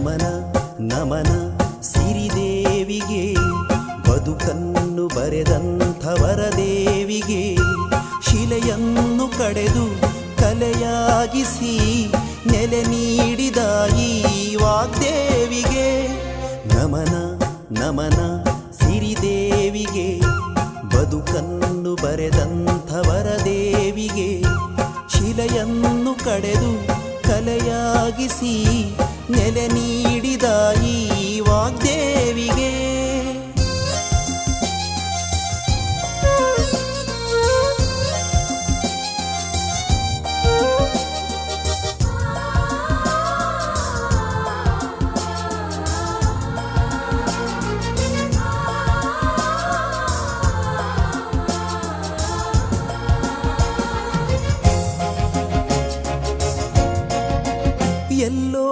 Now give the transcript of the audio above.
ನಮನ ನಮನ ಸಿರಿದೇವಿಗೆ, ಬದುಕನ್ನು ಬರೆದಂಥವರ ದೇವಿಗೆ, ಶಿಲೆಯನ್ನು ಕಡೆದು ಕಲೆಯಾಗಿಸಿ ನೆಲೆ ನೀಡಿದ ಈ ವಾಗ್ದೇವಿಗೆ, ನಮನ ನಮನ ಸಿರಿದೇವಿಗೆ, ಬದುಕನ್ನು ಬರೆದಂಥವರ ದೇವಿಗೆ, ಶಿಲೆಯನ್ನು ಕಡೆದು ಕಲೆಯಾಗಿಸಿ ನೆಲೆ ನೀಡಿದ ಈ ವಾಗ್ದೇವಿಗೆ. ಎಲ್ಲೋ